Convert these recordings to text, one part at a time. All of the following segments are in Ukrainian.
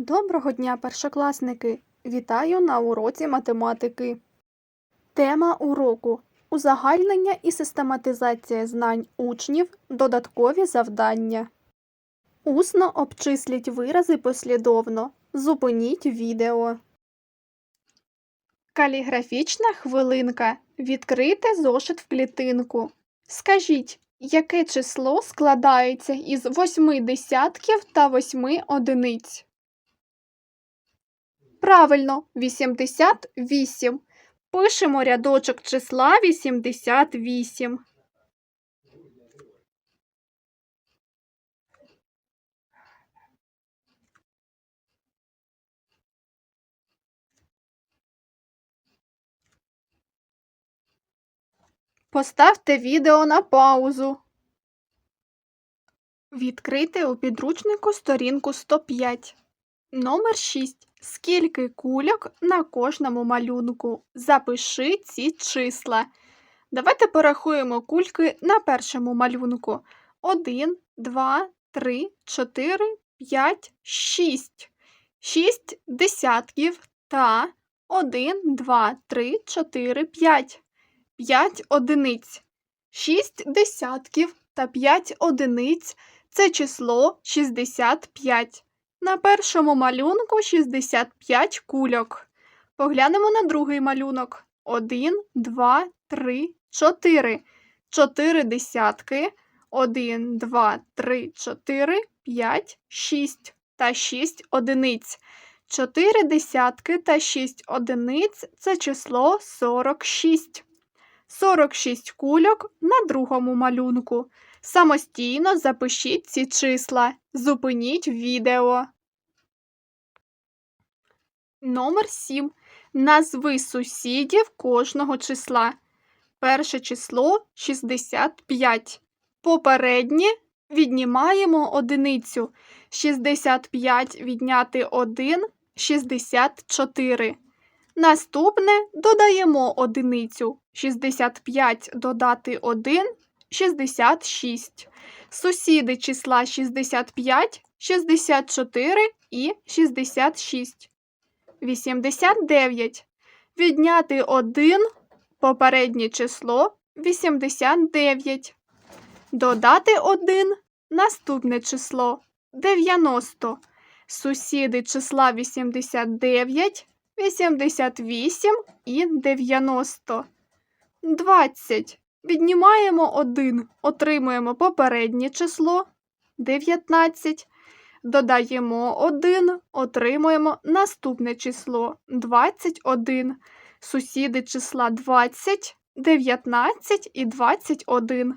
Доброго дня, першокласники! Вітаю на уроці математики. Тема уроку узагальнення і систематизація знань учнів, додаткові завдання. Усно обчисліть вирази послідовно. Зупиніть відео. Каліграфічна хвилинка. Відкрийте зошит в клітинку. Скажіть, яке число складається із восьми десятків та восьми одиниць? Правильно, 88. Пишемо рядочок числа 88. Поставте відео на паузу. Відкрийте у підручнику сторінку 105. Номер 6. Скільки кульок на кожному малюнку? Запиши ці числа. Давайте порахуємо кульки на першому малюнку. 1, 2, 3, 4, 5, 6. 6 десятків та 1, 2, 3, 4, 5. 5 одиниць. 6 десятків та 5 одиниць це число 65. На першому малюнку 65 кульок. Поглянемо на другий малюнок. 1, 2, 3, 4. 4 десятки. 1, 2, 3, 4, 5, 6 та 6 одиниць. 4 десятки та 6 одиниць це число 46. 46 кульок на другому малюнку. Самостійно запишіть ці числа. Зупиніть відео. Номер 7. Назви сусідів кожного числа. Перше число 65. Попереднє віднімаємо одиницю. 65 відняти 1 64. Наступне додаємо одиницю. 65 додати 1 66. Сусіди числа 65, 64 і 66. 89. Відняти 1 попереднє число 89. Додати 1 наступне число 90. Сусіди числа 89, 88 і 90. 20. Віднімаємо 1, отримуємо попереднє число 19. Додаємо 1, отримуємо наступне число 21. Сусіди числа 20, 19 і 21.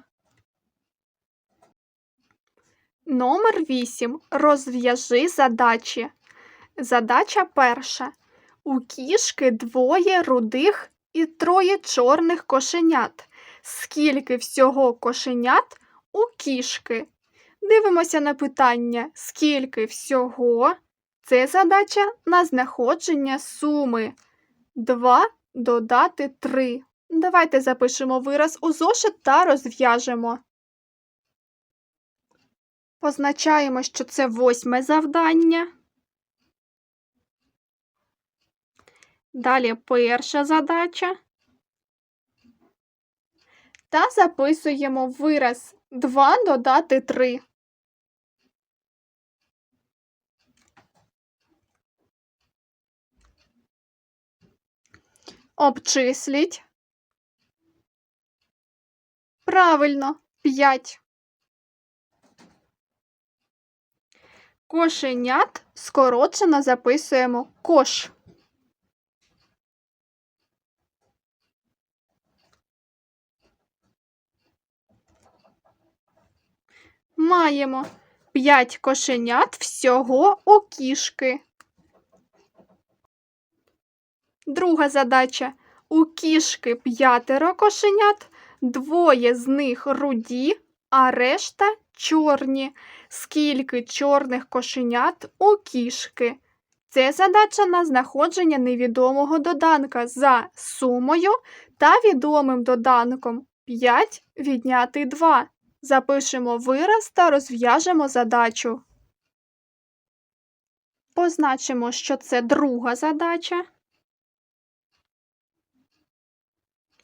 Номер 8. Розв'яжи задачі. Задача перша. У кішки двоє рудих і троє чорних кошенят. Скільки всього кошенят у кішки? Дивимося на питання, скільки всього. Це задача на знаходження суми. 2 додати 3. Давайте запишемо вираз у зошит та розв'яжемо. Позначаємо, що це восьме завдання. Далі перша задача. Та записуємо вираз 2 додати 3. Обчисліть. Правильно, 5. Кошенят скорочено записуємо кош. Маємо 5 кошенят всього у кішки. Друга задача. У кішки п'ятеро кошенят, двоє з них руді, а решта чорні. Скільки чорних кошенят у кішки? Це задача на знаходження невідомого доданка за сумою та відомим доданком 5 відняти 2. Запишемо вираз та розв'яжемо задачу. Позначимо, що це друга задача.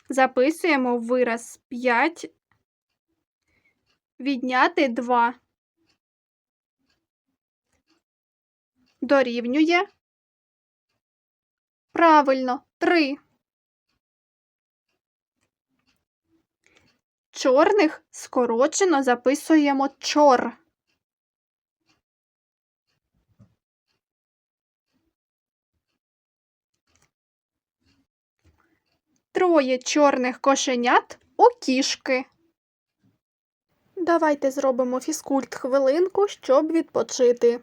Записуємо вираз 5. Відняти 2. Дорівнює. Правильно, 3. Чорних скорочено записуємо чор. Троє чорних кошенят у кішки. Давайте зробимо фізкульт хвилинку, щоб відпочити.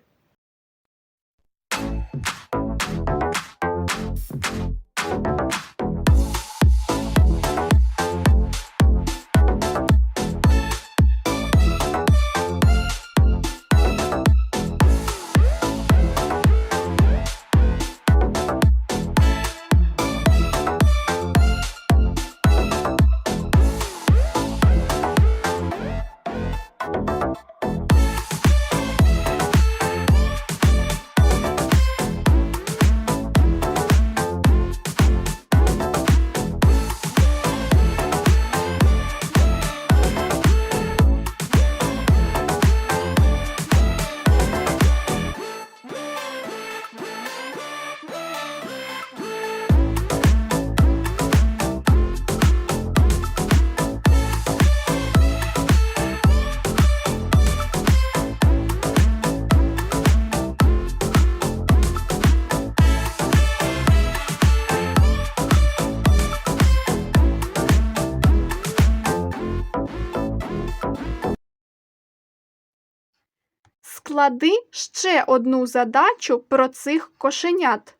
Склади ще одну задачу про цих кошенят.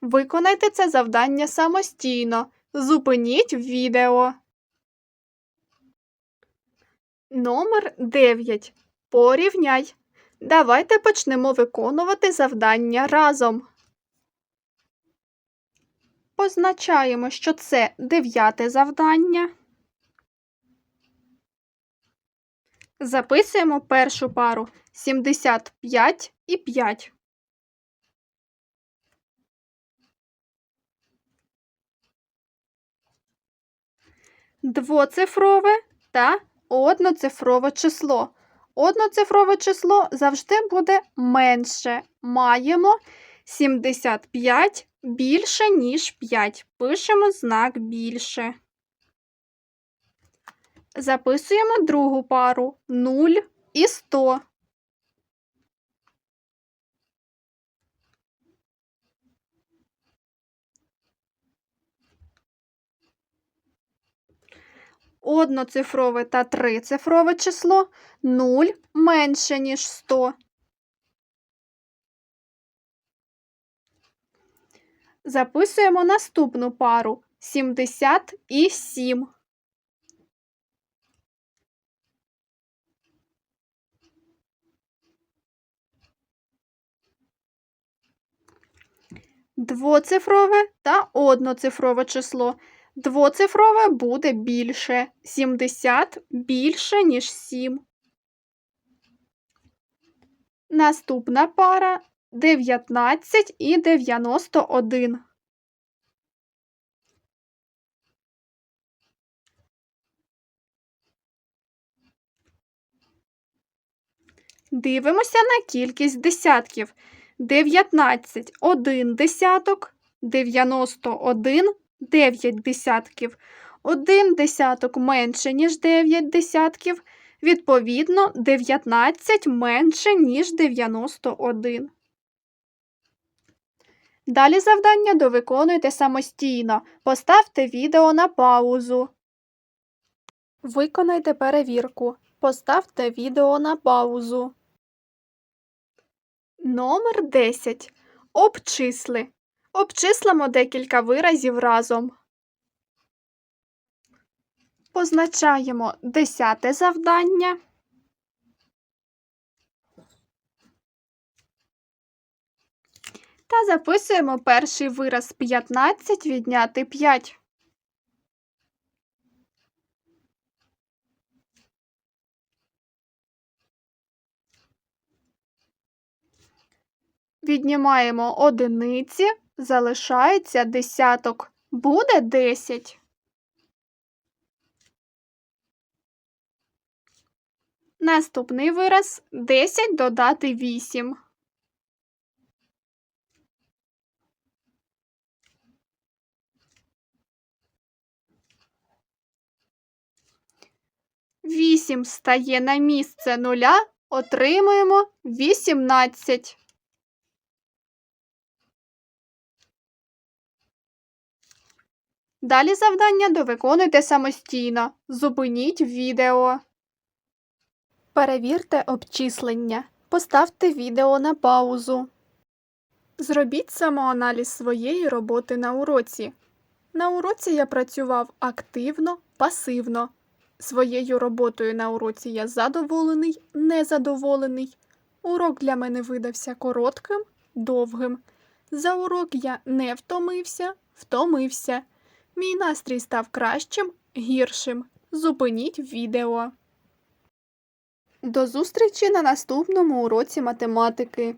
Виконайте це завдання самостійно. Зупиніть відео. Номер 9. Порівняй. Давайте почнемо виконувати завдання разом. Позначаємо, що це дев'яте завдання. Записуємо першу пару 75 і 5. Двоцифрове та одноцифрове число. Одноцифрове число завжди буде менше. Маємо 75 більше, ніж 5. Пишемо знак більше. Записуємо другу пару 0 і 100. Одноцифрове та трицифрове число 0 менше, ніж 100. Записуємо наступну пару 70 і 7. Двоцифрове та одноцифрове число. Двоцифрове буде більше. 70 більше, ніж 7. Наступна пара 19 і 91. Дивимося на кількість десятків. 19 – 1 десяток, 91 – 9 десятків. 1 десяток менше, ніж 9 десятків. Відповідно, 19 менше, ніж 91. Далі завдання довиконуйте самостійно. Поставте відео на паузу. Виконайте перевірку. Поставте відео на паузу. Номер 10. Обчисли. Обчислимо декілька виразів разом. Позначаємо десяте завдання. Та записуємо перший вираз 15 відняти 5. Віднімаємо одиниці, залишається десяток. Буде 10. Наступний вираз 10 додати 8. Вісім стає на місце нуля, отримуємо 18. Далі завдання довиконуйте самостійно. Зупиніть відео. Перевірте обчислення. Поставте відео на паузу. Зробіть самоаналіз своєї роботи на уроці. На уроці я працював активно, пасивно. Своєю роботою на уроці я задоволений, незадоволений. Урок для мене видався коротким, довгим. За урок я не втомився, втомився. Мій настрій став кращим, гіршим. Зупиніть відео. До зустрічі на наступному уроці математики.